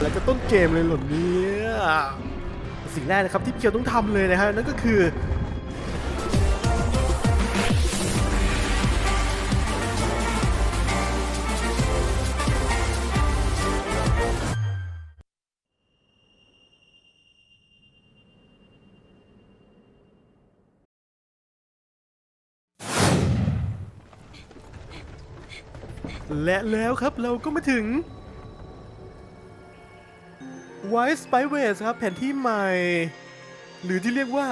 แล้วก็ต้นเกมเลยเหรอเนี่ยสิ่งแรกนะครับที่เคียวต้องทำเลยนะฮะนั่นก็คือและแล้วครับเราก็มาถึง White Spy w a y s ครับ แผนที่ใหม่ หรือที่เรียกว่า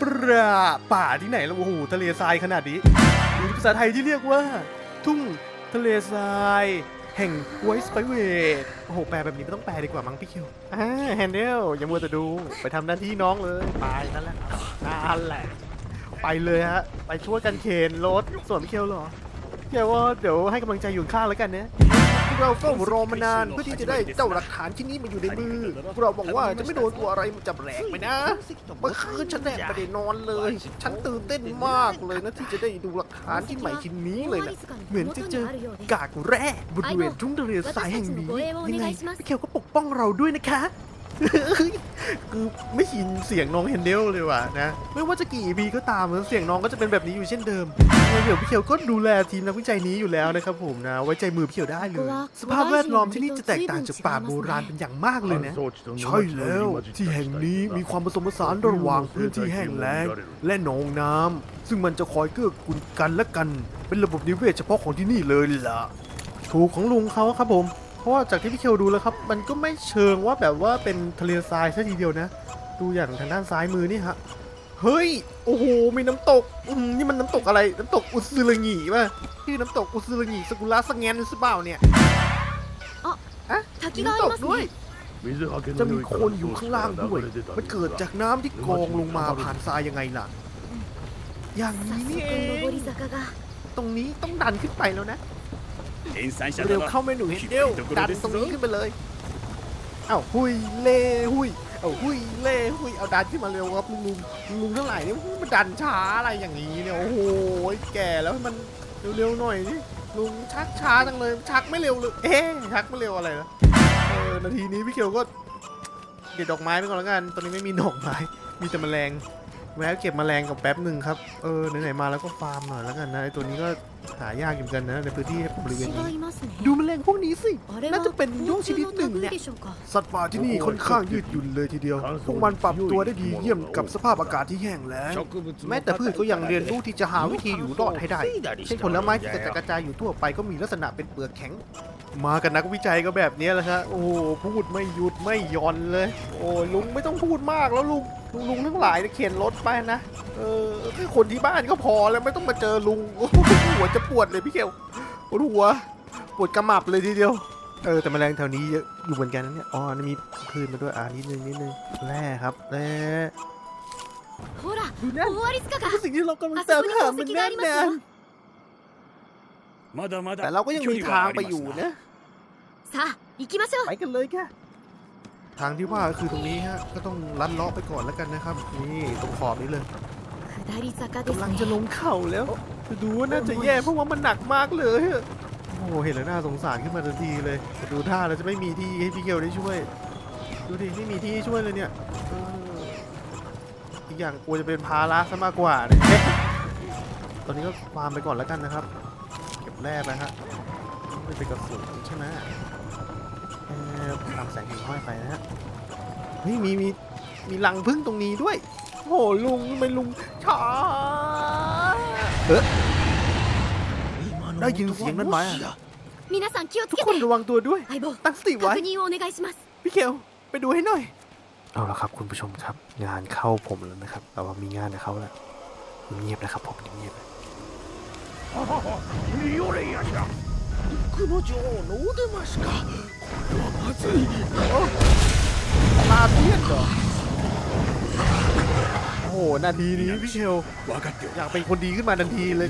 ปราป่าที่ไหนแล้วโอ้โหทะเลทรายขนาดนี้หรือภาษาไทยที่เรียกว่า ทุ่งทะเลทราย แห่ง White Spy w a y โอ้โห แปลแบบนี้ไม่ต้องแปลดีกว่ามั้งพี่คิวอ่าแฮนเดลอย่ามัวแต่ดูไปทำหน้าที่น้องเลยไปนั่นแหละนั่นแหละไปเลยฮะ ไปช่วยกันเข็นรถส่วนพี่เคียวเหรอเดี๋ยวว่าเดี๋ยวให้กำลังใจอยู่ข้างแล้วกันเนะ พวกเราก็รอมานานเพื่อที่จะได้เจ้าหลักฐานที่นี้มาอยู่ในมือพวกเราบอกว่าจะไม่โดนตัวอะไรมันจับแหลกไปนะเมื่อคืนฉันแทบไม่ได้นอนเลย ฉันตื่นเต้นมากเลยนะที่จะได้ดูหลักฐานที่ใหม่ชิ้นนี้เลยนะเหมือนจะเจอกากแร่บริเวณทุ่งทะเลทรายแห่งนี้ยังไงพี่เคียวก็ปกป้องเราด้วยนะคะ คือไม่ชินเสียงน้องเฮนเดลเลยว่ะนะ ไม่ว่าจะกี่ EP ก็ตามเสียงน้องก็จะเป็นแบบนี้อยู่เช่นเดิมยังไงเดี๋ยวพี่เขียวก็ดูแลทีมนักวิจัยนี้อยู่แล้วนะครับผมนะ ไว้ใจมือพี่เขียวได้เลย สภาพแวดล้อมที่นี่จะแตกต่างจากป่าโบราณเป็นอย่างมากเลยนะ ใช่แล้ว ที่แห่งนี้มีความผสมผสานระหว่างพื้นที่แห้งแล้งและหนองน้ำซึ่งมันจะคอยเกื้อกูลกันและกัน เป็นระบบนิเวศเฉพาะของที่นี่เลยล่ะ ถูกของลุงเขาครับผมเพ ราะว่าจากที่พี่เคลดูแล้วครับ มันก็ไม่เชิงว่าแบบว่าเป็นทะเลทรายซะทีเดียวนะ ดูอย่างทางด้านซ้ายมือนี่ฮะ เฮ้ย โอ้โห มีน้ำตกอืมนี่มันน้ำตกอะไร น้ำตกอุซึรงหีป่ะชื่อน้ำตกอุซึรงหีสกุราสแงนหรือเปล่าเนี่ยอ๋ออะมีน้ำตกด้วยจะมีคนอยู่ข้างล่างด้วย มันเกิดจากน้ำที่กองลงมาผ่านทรายยังไงล่ะ อย่างนี้นี่เองตรงนี้ต้องดันขึ้นไปแล้วนะ เร็だวわเข้าเมนูเฮดเดลดันตรงนี้ขึ้นไปเลยเอ้าหุยเล่หุยเอ้าหุยเล่หุยเอาดันขึ้นมาเร็วครับลุงลุงลุงเท่าไหร่เนี่ยมันดันช้าอะไรอย่างนี้เนี่ยโอ้โหแก่แล้วให้มันเร็วๆหน่อยนี่ลุงชักช้าจังเลยชักไม่เร็วเลยเอ๊ะชักไม่เร็วอะไรนะเออนาทีนี้พี่เขียวก็เก็บดอกไม้ไปก่อนแล้วกันตอนนี้ไม่มีดอกไม้มีแต่แมลง แวะเก็บมแมลงกับแป๊บหนึ่งครับ เออไหนๆมาแล้วก็ฟาร์มหน่อยแล้วกันนะไอตัวนี้ก็หายากเหมือนกันนะในพื้นที่บริเวณนี้ดูมแมลงพวกนี้สิ น่าจะเป็นนกชนิดหนึ่งเนี่ย สัตว์ป่าที่นี่ค่อนข้างยืดหยุ่นเลยทีเดียว พวกมันปรับตัวได้ดีเยี่ยมกับสภาพอากาศที่แห้งแล้ง แม้แต่พืชก็ยังเรียนรู้ที่จะหาวิธีอยู่รอดให้ได้ เช่นผลไม้ที่กระจกระจายอยู่ทั่วไปก็มีลักษณะเป็นเปลือกแข็ง มากันนักวิจัยก็แบบนี้แหละครับ โอ้พูดไม่หยุดไม่ย่อนเลย โอ้ลุงไม่ต้องพูดมากแล้วลุง ลุงลุงทั้งหลายเนี่ยเข็นรถไปนะ เออแค่คนที่บ้านก็พอแล้วไม่ต้องมาเจอลุงหัวจะปวดเลยพี่เกลปวดหัวปวดกระหม่ำเลยทีเดียว เออแต่แมลงแถวนี้เยอะอยู่เหมือนกันนะเนี่ย อ๋อมีคลื่นมาด้วย อ่านิดนึงนิดนึงแร่ครับแร่ดูนั่นคือสิ่งที่เรากำลังตามหามันแน่นอนแต่เราก็ยังมีทางไปอยู่นะไปกันเลยค่ะ ทางที่ว่าก็คือตรงนี้ฮะ ก็ต้องลัดเลาะไปก่อนแล้วกันนะครับ นี่ตรงขอบนี้เลย 下り坂です กำลังจะ ね ลงเข่าแล้วจะดูว่าน่าจะแย่เพราะว่ามันหนักมากเลยอะโอ้โหเห็นแล้วน่าสงสารขึ้นมาทันทีเลยแต่ดูท่าเราจะไม่มีที่ให้พี่เกลได้ช่วย ดูดิไม่มีที่ให้ช่วยเลยเนี่ยเอออีกอย่างกลัวจะเป็นภาระซะมากกว่าเนี่ยตอนนี้ก็ฟาร์มไปก่อนแล้วกันนะครับ เก็บแร่ไปฮะไม่เป็นกระสุนใช่ไหมเออ ตามแสงหิ่งห้อยไปนะฮะเฮ้ยมีมีมีรังพึ่งตรงนี้ด้วย โอ้โหลุงทำไมลุงช้าเออได้ยินเสียงนั้นไหมอะ 皆さん気をつ ทุก け คน て ระวังตัวด้วย 相棒 ตั้งสติไว้ 確認をお願いします พี่เคลไปดูให้หน่อย เอาละครับคุณผู้ชมครับ งานเข้าผมแล้วนะครับแต่ว่ามีงานกับเขาแล้วเงียบนะครับผมเงียบๆ ミオレイヤじゃ雲女王のお出ましか これはまずいลาเทียนเหรอโอ้โหนาทีนี้พี่เคล 分かっておる อยากเป็นคนดีขึ้นมาทันทีเลย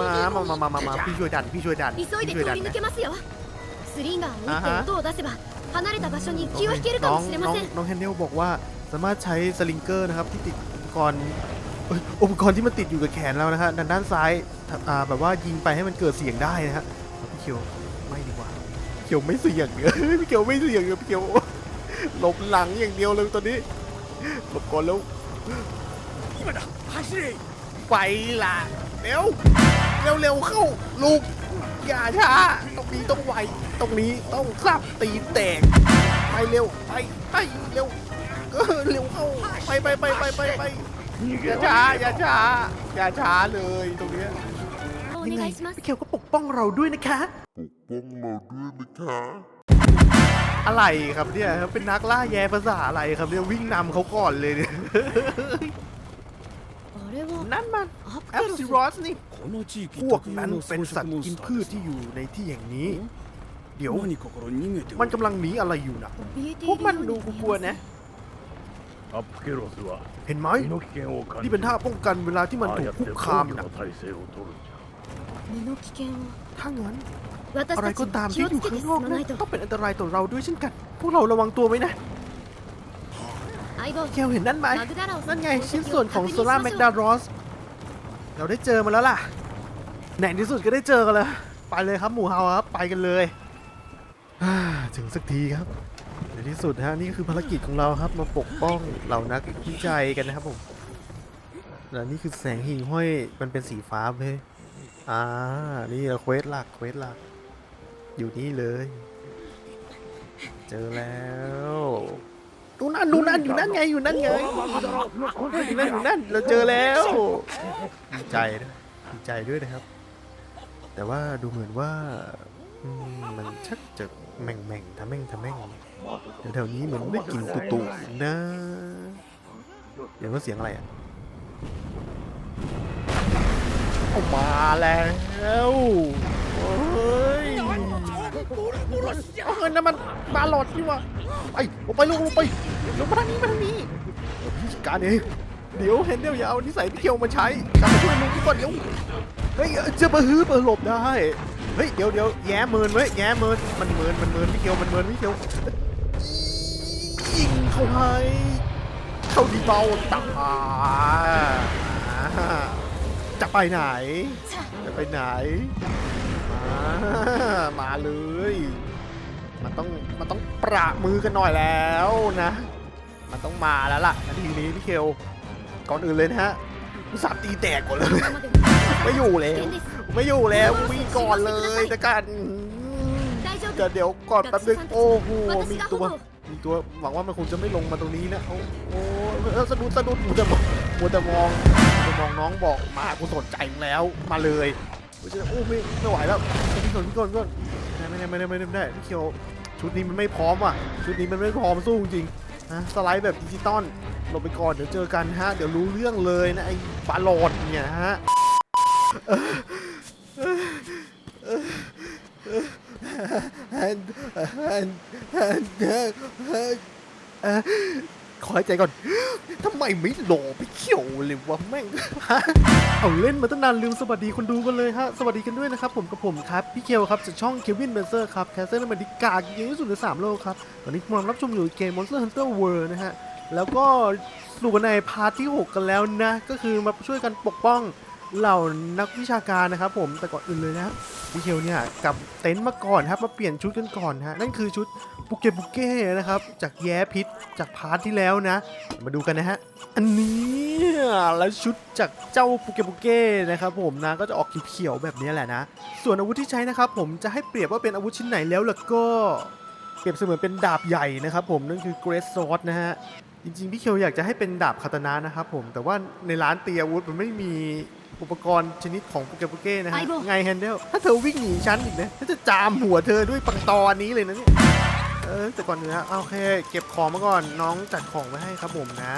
มามามามามามาพี่ช่วยดัน พี่ช่วยดัน 急い พี่ で ช่วย 通 ดัน り抜 นะ けますよスリンガーを打ってあは音を出せば離れた場所に気を引けるか น้อ も ง しれ น้ ま อง せん น้องแฮนเดลบอกว่าสามารถใช้สลิงเกอร์นะครับที่ติดอุปกรณ์เอ้ยอุปกรณ์ที่มันติดอยู่กับแขนเรานะฮะด้านด้านซ้ายอ่าแบบว่ายิงไปให้มันเกิดเสียงได้นะฮะพี่เคียวไม่ดี เกียวไม่เสี่ยงเลยพี่เกียวไม่เสี่ยงเลยพี่เกียวหลบหลังอย่างเดียวเลยตอนนี้หลบก่อนแล้วไปละเร็วเร็วเร็วเข้าลูกอย่าช้าตรงนี้ต้องไวตรงนี้ต้องรับตีแตกไปเร็วไปไปเร็วเร็วเข้าไปไปไปไปไปไปอย่าช้าอย่าช้าอย่าช้าเลยตรงนี้ ยังไงพี่แคลก็ปกป้องเราด้วยนะคะ ปกป้องเราด้วยนะคะ อะไรครับเนี่ยเป็นนักล่าแย่ภาษาอะไรครับเนี่ยวิ่งนำเขาก่อนเลยเนี่ยนั่นมันแอปซิรอสนี่พวกนั้นเป็นสัตว์กินพืชที่อยู่ในที่แห่งนี้ เดี๋ยว มันกำลังหนีอะไรอยู่นะพวกมันดูกลัวนะเห็นไหมนี่เป็นท่าป้องกันเวลาที่มันถูกคุกคามนะ 身の危険を ถ้างั้น 私 อะไร たち ก็ตาม も気 ที่ を อยู่ つけて ข้าง 進 นอก ま นะ ないと ต้องเป็นอันตรายต่อเราด้วยเช่นกัน พวกเราระวังตัวไว้นะ 相棒 เคลเห็นนั่นไหม マグダラオさ นั่ ん น の ไง 功 ชิ้น 績 ส่วน を ของ 確認 โซ し ล่า ま แมก し ดา ょう รอส เราได้เจอมาแล้วล่ะไหนที่สุดก็ได้เจอกันแล้ว ไปเลยครับหมูเฮาครับ ไปกันเลยอ่าถึงสักทีครับ ในที่สุดฮะนี่คือภารกิจของเราครับ มาปกป้องเหล่านักวิจัยกันนะครับผม แล้วนี่คือแสงหิ่งห้อย มันเป็นสีฟ้าเว้ย อ่า นี่เราเควสหลัก เควสหลัก อยู่นี่เลย เจอแล้วดูนั่นดูนั่นอยู่นั่นไงอยู่นั่นไงอยู่นั่นอยู่นั่นเราเจอแล้วดีใจนะดีใจด้วยนะครับ แต่ว่าดูเหมือนว่ามันชักจะแม่งแม่งทำแม่งทำแม่งแถวๆนี้เหมือนได้กลิ่นตุตุนะเดี๋ยวว่าเสียงอะไรอะ มาแล้วโอ้ยเอาเงินน้ำมันบาหลอดนี่วะไปลงไปลงลงไปลงมาทางนี้มาทางนี้พี่จัดการเองเดี๋ยวเห็นเดี๋ยวอย่าเอานิสัยพี่เกียวมาใช้กลับมาช่วยลุงก่อนเดี๋ยวเฮ้ยเจะมาฮื้อเปิดหลบได้เฮ้ยเดี๋ยวเดี๋ยวแย้เมินไว้แย้เมินมันเมินมันเมินพี่เกียวมันเมินพี่เกียวยิงเข้าให้เข้าดีเบาตา จะไปไหน จะไปไหน มามาเลย มันต้องมันต้องปรามือกันหน่อยแล้วนะ มันต้องมาแล้วล่ะนาทีนี้พี่เคลก่อนอื่นเลยนะฮะสับตีแตกก่อนเลย ไม่อยู่แล้ว ไม่อยู่แล้ววิ่งก่อนเลยแต่กันเดี๋เดี๋ยวก่อนแป๊บนึงโอ้โหมีตัว มีตัวหวังว่ามันคงจะไม่ลงมาตรงนี้นะโอ้โหเออสะดุดสะดุดมัวแต่มองมัวแต่มองมัวแต่มองน้องบอกมากูสนใจแล้วมาเลยกูจะโอ้ไม่ไม่ไหวแล้วพี่ก่อนพี่ก่อนก่อนไม่ได้ไม่ได้ไม่ได้ไม่ได้พี่เคียวชุดนี้มันไม่พร้อมอะชุดนี้มันไม่พร้อมสู้จริงนะสไลด์แบบดิจิตอลลงไปก่อนเดี๋ยวเจอกันฮะเดี๋ยวรู้เรื่องเลยนะไอ้ปลาหลดเนี่ยฮะ เอ่อขอหายใจก่อน ทำไมไม่โหลไปเขียวเลยวะแม่งเอาเล่นมาตั้งนานลืมสวัสดีคนดูกันเลยฮะ สวัสดีกันด้วยนะครับ ผมกับผมครับ พี่เคียวครับจากช่องเควินเบนเซอร์ครับ แคสเซอร์มันดิกาเยอะที่สุดใน3โลกครับ ตอนนี้กำลังรับชมอยู่เกม Monster Hunter World นะฮะ แล้วก็สู่กันในพาร์ทที่ 6 กันแล้วนะ ก็คือมาช่วยกันปกป้องเหล่านักวิชาการนะครับผมแต่ก่อนอื่นเลยนะพี่เคียวเนี่ยกับเต็นท์มาก่อนครับมาเปลี่ยนชุดกันก่อนฮะนั่นคือชุด บุเกบุเก้นะครับ จากแย้พิษจากพาร์ทที่แล้วนะ มาดูกันนะฮะ อันนี้แล้วชุดจากเจ้าปุเกบุเก้นะครับผมนะก็จะออกเขียวๆแบบนี้แหละนะ ส่วนอาวุธที่ใช้นะครับผมจะให้เปรียบว่าเป็นอาวุธชิ้นไหนแล้วล่ะก็เปรียบเสมือนเป็นดาบใหญ่นะครับผมนั่นคือเกรสซอสนะฮะจริงๆพี่เคียวอยากจะให้เป็นดาบคาตานะนะครับผมแต่ว่าในร้านเตียอาวุธมันไม่มีอุปกรณ์ชนิดของปุเกบุเก้นะฮะไอ้โบ้ไงแฮนเดลถ้าเธอวิ่งหนีฉันอีกนะถ้าจะจามหัวเธอด้วยปังตออันนี้เลยนะเนี่ย เออแต่ก่อนเนื้อนะโอเค เก็บของมาก่อนน้องจัดของไว้ให้ครับผมนะ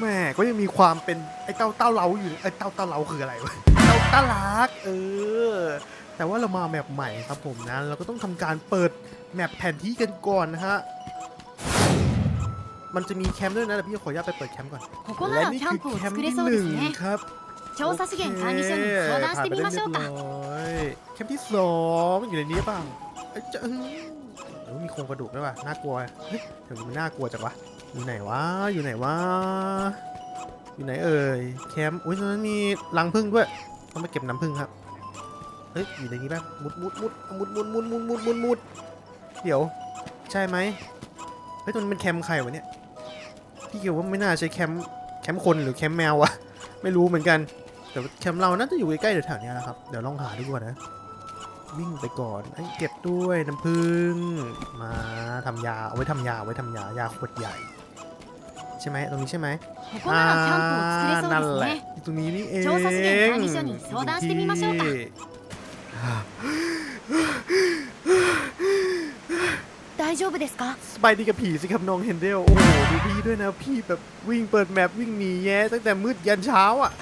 แม่ก็ยังมีความเป็นไอ้เต้าเต้าเหลาอยู่ไอ้เต้าเต้าเหลาคืออะไรวะเต้าตาลักเออ แต่ว่าเรามาแมปใหม่ครับผมนะเราก็ต้องทำการเปิดแมปแผนที่กันก่อนนะฮะมันจะมีแคมป์ด้วยนะแต่พี่ขออนุญาตไปเปิดแคมป์ก่อนและนี่คือแคมป์หนึ่งครับโอเคผ่านไปได้เรียบร้อยแคมป์ที่สองอยู่ในนี้บ้างเออ ออมีโครงกระดูกด้วยป่ะน่ากลัวเฮ้ยเดี๋ยวนี้มันน่ากลัวจังวะอยู่ไหนวะอยู่ไหนวะอยู่ไหนเอ่ยแคมป์อุ้ยตรงนั้นมีรังผึ้งด้วยต้องไปเก็บน้ำผึ้งครับเฮ้ยอยู่ในนี้ป่ะมุดมุดมุดมุดมุดมุดมุดมุดมุดมุดเดี๋ยวใช่ไหมเฮ้ยตรงนี้เป็นแคมป์ใครวะเนี่ยพี่เกี่ยวว่าไม่น่าใช่แคมป์แคมป์คนหรือแคมป์แมววะไม่รู้เหมือนกันแต่แคมป์เราน่าจะอยู่ใกล้ๆแถวๆเนี้ยแหละครับเดี๋ยวลองหาดูก่อนนะ วิ่งไปก่อนไอ้เก็บด้วยน้ำพึ่งมาทำยาเอาไว้ทำยาไว้ทำยายาขวดใหญ่ ใช่ไหมตรงนี้ใช่ไหมอ่านั่นแหละตรงนี้นี่เองที่สบายดีกับผีสิครับน้องเฮนเดลโอ้โหดูพี่ด้วยนะพี่แบบวิ่งเปิดแมปวิ่งหนีแย่ตั้งแต่มืดยันเช้าอะ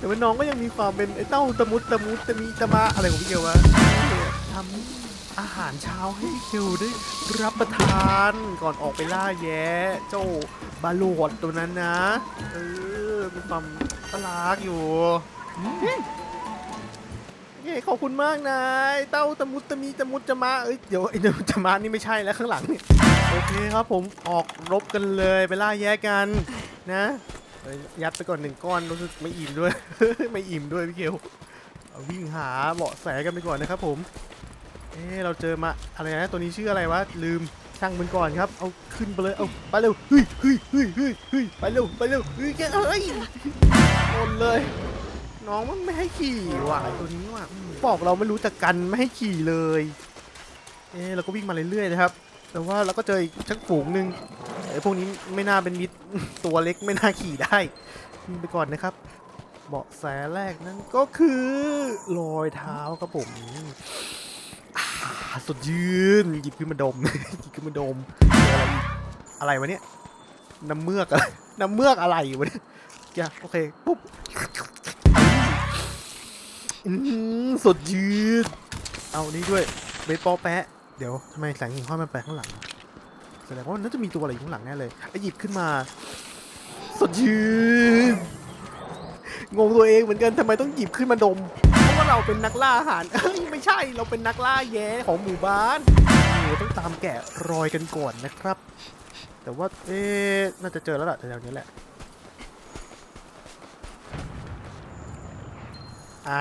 แต่ว่าน้องก็ยังมีความเป็นไอ้เต้าตะมุดตะมุดตะมีตะมาอะไรของพี่เกียววะทำอาหารเช้าให้พี่เกียวได้รับประทานก่อนออกไปล่าแย่เจ้าบาโลดตัวนั้นนะ เออมีความปลากอยู่เย้ขอบคุณมากนายเต้าตะมุดตะมีตะมุดจะมาเอ้ยเดี๋ยวไอ้ตะมุดจะมานี่ไม่ใช่แล้วข้างหลังเนี่ยโอเคครับผมออกรบกันเลยไปล่าแย่กันนะ ยัดไปก่อนหนึ่งก้อนรู้สึกไม่อิ่มด้วย ไม่อิ่มด้วยพี่เกลเอาวิ่งหาเบาะแสกันไปก่อนนะครับผมเอ๊เราเจอมาอะไรนะตัวนี้ชื่ออะไรวะลืมช่างมันก่อนครับ เอาขึ้นไปเลยเอาไปเร็วเฮ้ยเฮ้ยเฮ้ยเฮ้ยเฮ้ยไปเร็วไปเร็วเฮ้ยแกเอ้ยหมดเลย น้องมันไม่ให้ขี่ว่ะตัวนี้ว่ะอืมบอกเราไม่รู้จักกันไม่ให้ขี่เลย เอ๊เราก็วิ่งมาเรื่อยๆนะครับ แต่ว่าเราก็เจออีกชักฝูงหนึ่งไอ้พวกนี้ไม่น่าเป็นมิตร ตัวเล็กไม่น่าขี่ได้ไปก่อนนะครับ เบาะแสแรกนั่นก็คือรอยเท้าครับผมสดยืนหยิบขึ้นมาดมหยิบขึ้นมาดม อะไรวะเนี่ยน้ำเมือกอะไรน้ำเมือกอะไรวะเนี่ยอย่าโอเคปุ๊บสดยืนเอานี่ด้วยเบสบอลแปะ เดี๋ยวทำไมแสงหิ่งห้อยมันแปข้างหลังแสดงว่าน่าจะมีตัวอะไรอยู่ข้างหลังแน่เลยไอ้หยิบขึ้นมา สดยืนงงตัวเองเหมือนกันทำไมต้องหยิบขึ้นมาดม เพราะว่าเราเป็นนักล่าอาหารเอ้ยไม่ใช่เราเป็นนักล่าแย้ของหมู่บ้านเต้องตามแกะรอยกันก่อนนะครับ แต่ว่าเอ๊น่าจะเจอแล้วล่ะแถวๆนี้แหละอ่า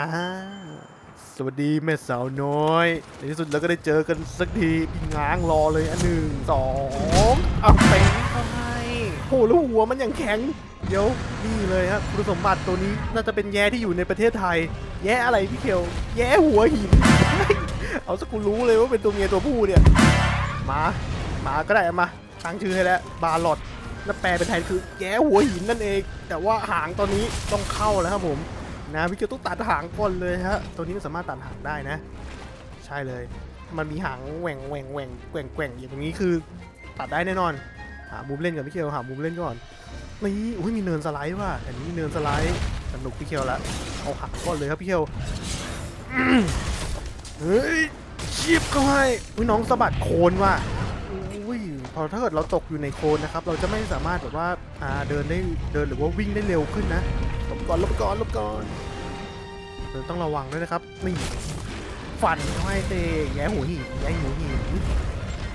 สวัสดีแม่สาวน้อย ในที่สุดเราก็ได้เจอกันสักทีพี่ง้างรอเลยอันหนึ่งสองเอาไปเข้าให้โหแล้วหัวมันอย่างแข็ง เดี๋ยวนี่เลยครับคุณสมบัติตัวนี้น่าจะเป็นแย้ที่อยู่ในประเทศไทย แย้อะไรพี่เขียวแย้หัวหิน เอาสักกูรู้เลยว่าเป็นตัวเมียตัวผู้เนี่ยมามาก็ได้มาตั้งชื่อให้แล้วบาลอดแล้วแปลเป็นไทยคือแย้หัวหินนั่นเอง แต่ว่าหางตอนนี้ต้องเข้าแล้วครับผม นะพี่เกียวต้องตัดหางก่อนเลยฮะ ตัวนี้มันสามารถตัดหางได้นะ ใช่เลย มันมีหางแหว่งแหว่งแหว่งแกว่งแกว่งอย่างนี้คือตัดได้แน่นอน หามุมเล่นก่อนพี่เกียวหามุมเล่นก่อน นี่อุ้ยมีเนินสไลด์ว่ะอันนี้มีเนินสไลด์สนุกพี่เคียวละเอาหักก่อนเลยครับพี่เคียวเฮ้ยชีบเข้าให้อุ้ยน้องสะบัดโคนว่ะอุ้ยพอถ้าเกิดเราตกอยู่ในโคนนะครับ เราจะไม่สามารถแบบว่าอ่าเดินได้เดินหรือว่าวิ่งได้เร็วขึ้นนะ ลบก่อนลบก่อนลบก่อนเดี๋ยวต้องระวังด้วยนะครับนี่ฟันเข้าให้เตะแย่หัวหินแย่หัวหิน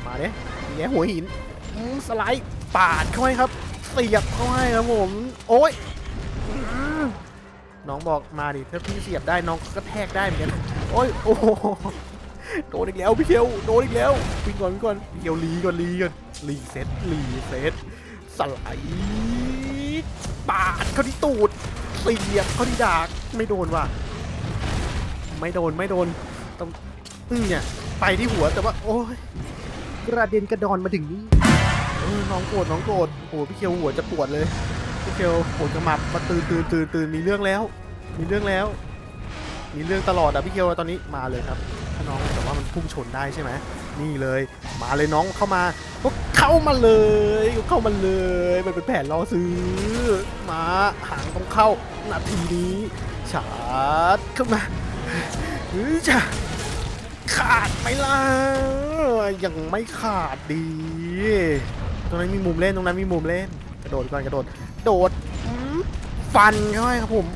มาเด้แย่หัวหินสไลด์ปาดเข้าให้ครับเสียบเข้าให้ครับผม โอ้ยน้องบอกมาดิถ้าพี่เสียบได้น้องก็แทกได้เหมือนกันโอ้ยโอ้โหโดนอีกแล้วพี่เคียวโดนอีกแล้ววิ่งก่อนวิ่งก่อนพี่เคียวลีก่อนลีก่อนลีเซ็ตลีเซ็ตสไลด์ ปาดเข้าที่ตูดเสียบเข้าที่ดากไม่โดนว่ะ ไม่โดนไม่โดนต้องเนี่ย ไปที่หัวแต่ว่า โอ้ยกระเด็นกระดอนมาถึงนี่น้องโกรธน้องโกรธโอ้พี่เคียวหัวจะปวดเลยพี่เคียวปวดกระหมับมาตื่นตื่นตื่นตื่นมีเรื่องแล้ว มีเรื่องแล้ว มีเรื่องตลอดอะพี่เคียวตอนนี้มาเลยครับถ้าน้องแต่ว่ามันพุ่งชนได้ใช่ไหมนี่เลย มาเลยน้องเข้ามาก็ เข้ามาเลยเข้ามาเลย มันเป็นแผนล่อซื้อ มาหางต้องเข้านาทีนี้ชาร์จเข้ามาเฮ้ยจ้ะขาดไหมล่ะยังไม่ขาดดี ตรงนั้นมีมุมเล่นตรงนั้นมีมุมเล่น กระโดดก่อนกระโดด โดดฟันเข้าให้ครับผม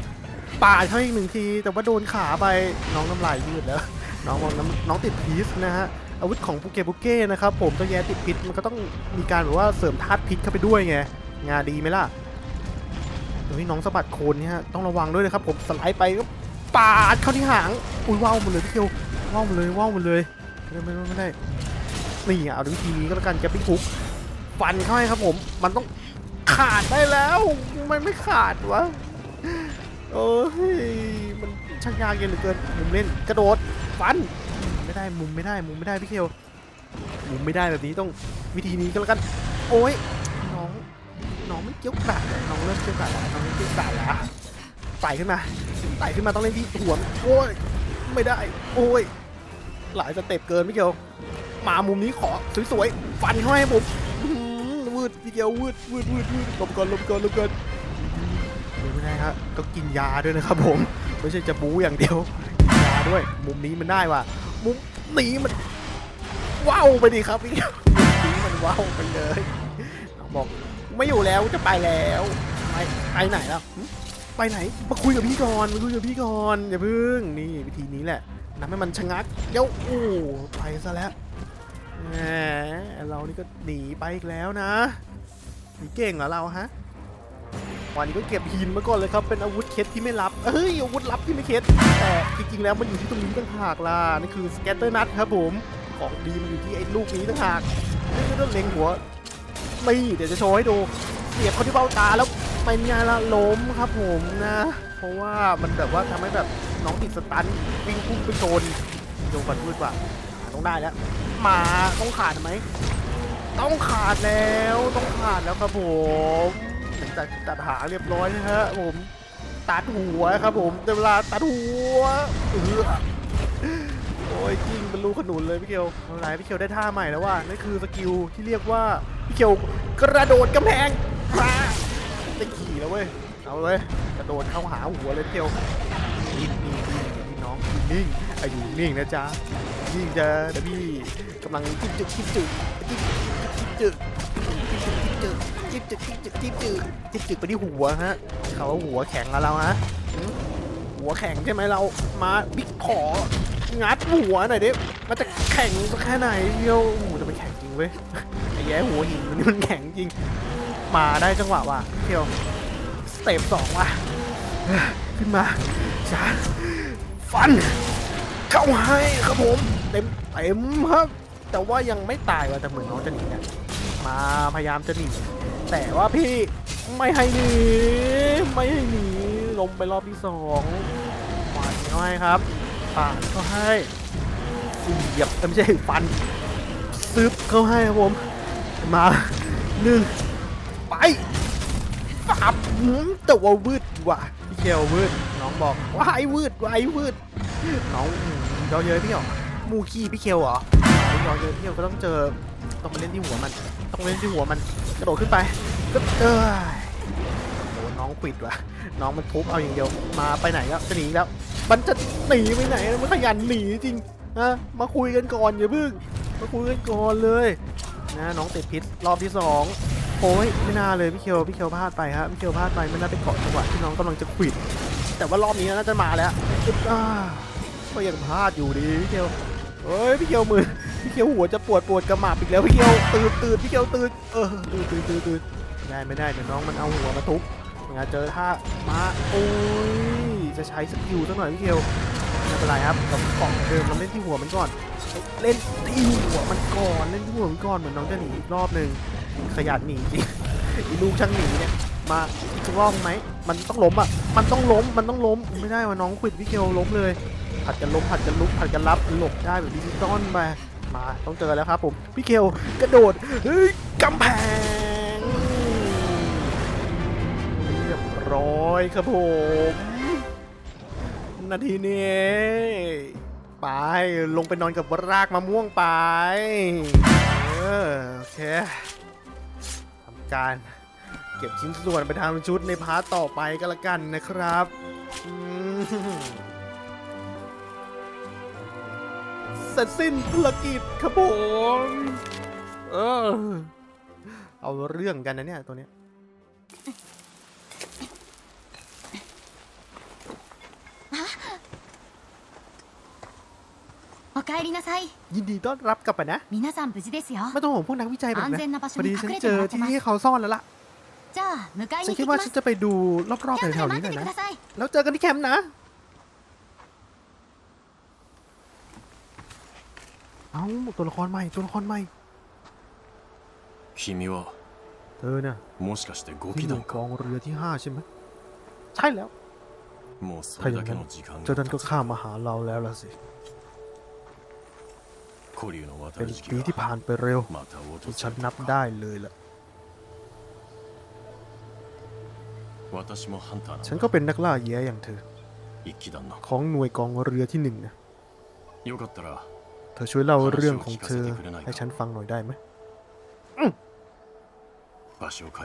ปาดเข้าอีกหนึ่งที แต่ว่าโดนขาไปน้องน้ำลายยืดแล้ว น้องบอกน้ำน้องติดพิษนะฮะ อาวุธของปุเกปุเก้นะครับผมตัวแย่ติดพิษมันก็ต้องมีการแบบว่าเสริมธาตุพิษเข้าไปด้วยไงงานดีไหมล่ะตรงนี้น้องสะบัดโคนเนี่ยฮะต้องระวังด้วยนะครับผมสไลด์ไปก็ปาดเข้าที่หางอุ้ยว้าวหมดเลยพี่เคียวว้าวหมดเลยว้าวหมดเลยไม่ได้ไม่ได้ไม่ได้นี่เอาวิธีนี้ก็แล้วกันแกปิ้งคุกฟันเข้าให้ครับผม มันต้องขาดได้แล้ว มันไม่ขาดวะโอ้ยมันช่างยากเย็นเหลือเกินมุมเล่นกระโดดฟัน ไม่ได้มุมไม่ได้มุมไม่ได้พี่เคียวมุมไม่ได้แบบนี้ต้องวิธีนี้ก็แล้วกัน โอ้ยน้องน้องไม่เกี่ยวกราดน้องเริ่มเกี่ยวกราดแล้วน้องเริ่มเกี่ยวกราดแล้วไต่ขึ้นมาไต่ขึ้นมาต้องเล่นที่หัวโอ้ยไม่ได้ โอ้ยหลายสเต็ปเกินพี่เกียวมามุมนี้ขอสวยๆฟันเข้าให้ผมหือวืดพี่เกียววืดวืดวืดวืดลบก่อนลบก่อนลบก่อนไม่ได้ครับต้องกินยาด้วยนะครับผมไม่ใช่จะบู๊อย่างเดียวกินยาด้วย มุมนี้มันได้ว่ะ มุมนี้มันว้าวไปดิครับพี่เกียวมุมนี้มันว้าวไปเลยบอกไม่อยู่แล้วจะไปแล้วไปไปไหนแล้วไปไหนมาคุยกับพี่ก่อนมาคุยกับพี่ก่อนอย่าพึ่งนี่วิธีนี้แหละทำให้มันชะงักเดี๋ยวโอ้ไปซะแล้วแหมเรานี่ก็หนีไปอีกแล้วนะหนีเก่งเหรอเราฮะ วันนี้ก็เก็บหินมาก่อนเลยครับ เป็นอาวุธเคสที่ไม่รับเอ้ยอาวุธลับที่ไม่เคสแต่จริงๆแล้วมันอยู่ที่ตรงนี้ต่างหากล่ะนี่คือสเกตเตอร์นัทครับผมของดีมันอยู่ที่ไอ้ลูกนี้ต่างหากนี่ก็ต้องเล็งหัวนี่เดี๋ยวจะโชว์ให้ดูเสียบเขาที่เบ้าตาแล้วเป็นไงล่ะล้มครับผมนะ เพราะว่ามันแบบว่าทำให้แบบน้องติดสตันวิ่งพุ่งไปชนโยงฟันพูดว่าต้องได้แล้วมาต้องขาดไหมต้องขาดแล้วต้องขาดแล้วครับผม หลังจากตัดหางเรียบร้อยนะฮะผมตัดหัวครับผมเวลาตัดหัวเออโอ้ยจริงเป็นลูกขนุนเลยพี่เกียวไม่เป็นไรพี่เกียวได้ท่าใหม่แล้วว่านั่นคือสกิลที่เรียกว่าพี่เกียวกระโดดกำแพงมาได้ขี่แล้วเว้ยเอาเลยกระโดดเข้าหาหัวเลยพี่เกียวนิ่งนิ่งนิ่งพี่น้องนิ่งอายุนิ่งนะจ๊ะนิ่งจะเดี๋ยวพี่กำลังจิ้มจึกจิ้มจึกจิ้มจึก จิ้มจึกจิ้มจึกจิ้มจึกจิ้มจึกไปที่หัวฮะเขาว่าหัวแข็งกับเราฮะหัวแข็งใช่ไหมเรามาบิ๊กของัดหัวหน่อยดิมันจะแข็งสักแค่ไหนเดียวโอ้โหแต่มันแข็งจริงเว้ยไอ้แย่หัวหินมันมันแข็งจริง มาได้จังหวะว่ะเที่ยวสเต็ปสองว่ะขึ้นมาชาฟัน เข้าให้ครับผมเต็มเต็มครับ แต่ว่ายังไม่ตายว่ะแต่เหมือนน้องจะหนีเนี่ยมาพยายามจะหนี แต่ว่าพี่ไม่ให้หนีไม่ให้หนีลงไปรอบที่สองฟันเขาให้ครับปาดเขาให้เสียบไม่ใช่ฟันซึบเขาให้ครับผมมาหนึ่งไปปับหืมแต่ว่าวืดว่ะพี่เคียววืดน้องบอกว่าไอ้วืดว่าไอ้วืดน้องเยอเยอะพี่เหรอมูคีพี่เคียวเหรอเยอเยอะพี่เคียวก็ต้องเจอต้องมาเล่นที่หัวมัน ต้องเล่นที่หัวมัน กระโดดขึ้นไปก็เอ้ยโอ้น้องปิดว่ะ น้องมันทุบเอาอย่างเดียว มาไปไหนแล้วจะหนีแล้ว มันจะหนีไปไหนมันขยันหนีจริงนะมาคุยกันก่อนอย่าเพิ่ง มาคุยกันก่อนเลยนะน้องติดพิษรอบที่สองโอ้ยไม่น่าเลยพี่เคียวพี่เคียวพลาดไปฮะพี่เคียวพลาดไปไม่น่าไปเกาะจังหวะที่น้องกำลังจะขิด แต่ว่ารอบนี้น่าจะมาแล้วอึ๊บอ่าก็ยังพลาดอยู่ดีพี่เคียวเอ้ยพี่เคียวมือ พี่เคียวหัวจะปวดปวดกระหม่ำอีกแล้วพี่เคียวตื่นตื่นพี่เคียวตื่นเออตื่นตื่นตื่นตื่นไม่ได้ไม่ได้เดี๋ยวน้องมันเอาหัวมาทุบงานเจอท่ามาโอ้ยจะใช้สกิลสักหน่อยพี่เคียวไม่เป็นไรครับเราเกาะเดิมเราเล่นที่หัวมันก่อน เล่นที่หัวมันก่อนเล่นที่หัวมันก่อนเหมือนน้องจะหนีอีกรอบหนึ่งขยันหนีจริงอีลูกช่างหนีเนี่ยมาอีกรอบไหมมันต้องล้มอะมันต้องล้มมันต้องล้มไม่ได้ว่าน้องควิดพี่เกลล้มเลยผัดกันล้มผัดกันลุกผัดกันรับหลบได้แบบดิจิตอลไป มาต้องเจอแล้วครับผมพี่เกลกระโดดเฮ้ยกำแพงเรียบร้อยครับผมนาทีนี้ไปลงไปนอนกับรากมะม่วงไปเออโอเคทำการเก็บชิ้นส่วนไปทำชุดในพาร์ตต่อไปก็แล้วกันนะครับ เสร็จสิ้นภารกิจครับผม เออ เอาเรื่องกันนะเนี่ยตัวเนี้ย おかえりなさい ยินดีต้อนรับกลับไปนะ 皆さん無事ですよ ไม่ต้องห่วงพวกนักวิจัยแบบ 安 นะ 全な場 พ 所 อดี に ฉัน 隠れ เจ ても อ らって ที่ ます ที่เขาซ่อนแล้วล่ะ じゃあ迎え ฉัน に行 คิ き ด ま ว่า す ฉันจะไปดูรอบ キャ ๆ ンプ แถ で วๆนี้ 待 ห っ น่อย ててく นะ ださい แล้วเจอกันที่แคมป์นะ ตัวละครใหม่ตัวละครใหม่ 君は เธอเนี่ย もしかして5 ที่ 機 หน่ว 団 ยก か องเรือที่ห้าใช่ไหมใช่แล้ว もうそ ถ้า れ อย่า だ ง け นั้น の時間 เจ้านั้นก็ が経つ ข้ามมาหาเราแล้วล่ะสิ 古流の渡 เป็น る時期 ปีที่ が ผ่านไปเร็ว また訪 ที่ฉัน れ นับ たか ได้เลยล่ะ 私もハンターな ฉัน ん ก็ だ เป็นนักล่าแย้อย่างเธอ 一機団の ของหน่วยกองเรือที่หนึ่งนะ よかったら เ ธอช่วยเล่าเรื่องของเธอให้ฉันฟังหน่อยได้ไหม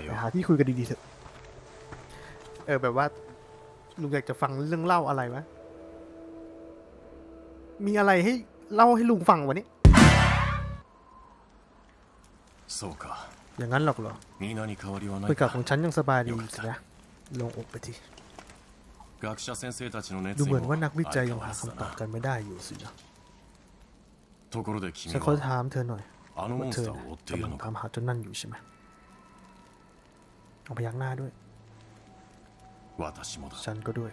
ไปหาที่คุยกันดีๆเถอะ เออแบบว่าลุงอยากจะฟังเรื่องเล่าอะไรวะ มีอะไรให้เล่าให้ลุงฟังวันี่อย่างนั้นหรอกเหรอคุยกับของฉันยังสบายดีนะลงอกไปทีดูเหมือนว่านักวิจัยยังหาคำตอบกันไม่ได้อยู่สินะ ところで君 ฉันขอ は ถามเธอหน่อย あのモ ว่า ン เธ ス อ ターを追ってい กำ る ลัง のか ตามหาเจ้านั่นอยู่ใช่ไหมเอาพยักหน้าด้วย 私もだ ฉันก็ด้วย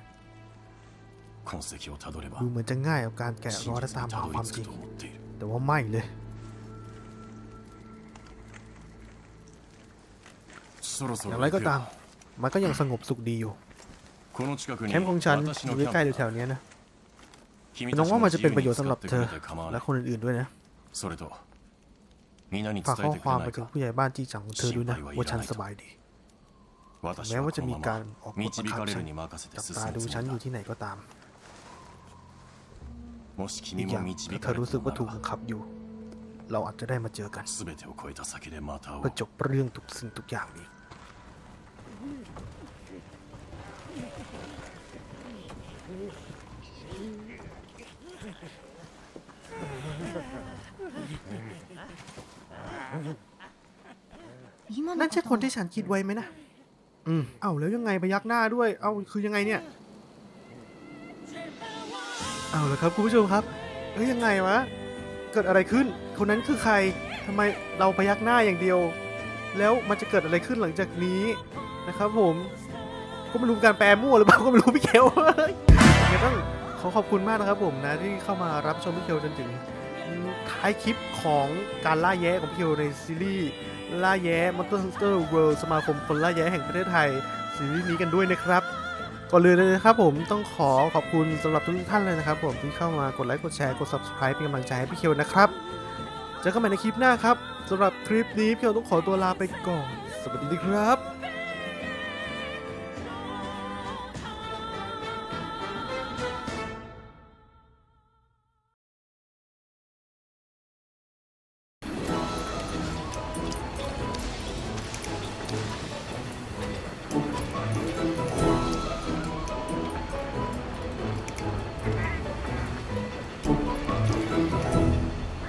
痕跡をたどれば ดูเหมือนจะง่ายกับการแกะร 真 อยและ 実 ตาม に หา たど ความ り จริ 着 ง くと思っている แต่ว่าไม่เลย そろそ อ ろ ย่างไรก็ 行く ตาม よ มันก็ยังสงบสุขดีอยู่ この近くに แคมป์ของฉันอ 私の ยู่ キャン ใกล้ๆ プ แถวๆเนี้ยนะ 君 น้องว่ามันจะเป็นประโยชน์สำหรับเธอ และคนอื่นๆด้วยนะฝากข้อความไปถึงผู้ใหญ่บ้านจี้จังของเธอด้วยนะว่าฉันสบายดีแม้ว่าจะมีการออกกฎบังคับฉันจับตาดูฉันอยู่ที่ไหนก็ตามอีกอย่างถ้าเธอรู้สึกว่าถูกบังคับอยู่ เราอาจจะได้มาเจอกันเพื่อจบเรื่องทุกสิ่งทุกอย่างนี้ นั่นใช่คนที่ฉันคิดไว้ไหมนะ อืม เอาแล้วยังไงพยักหน้าด้วย เอาคือยังไงเนี่ย เอาละครับคุณผู้ชมครับเฮ้ยยังไงวะ เกิดอะไรขึ้น คนนั้นคือใครทำไมเราพยักหน้าอย่างเดียว แล้วมันจะเกิดอะไรขึ้นหลังจากนี้นะครับผม ก็ไม่รู้การแปลมั่วหรือเปล่าก็ไม่รู้พี่เกลเฮ้ยยังไงบ้อง ขอขอบคุณมากนะครับผมนะที่เข้ามารับชมพี่เคลจนถึงท้ายคลิปของการล่าแย้ของพี่เคลในซีรีส์ล่าแย้ Monster Hunter World สมาคมคนล่าแย้แห่งประเทศไทยซีรีส์นี้กันด้วยนะครับก่อนเลยนะครับผมต้องขอขอบคุณสำหรับทุกท่านเลยนะครับ ผมที่เข้ามากดไลค์กดแชร์กด subscribe เป็นกำลังใจให้พี่เคลนะครับเจอกันใหม่ในคลิปหน้าครับสำหรับคลิปนี้พี่เคลต้องขอตัวลาไปก่อน สวัสดีครับ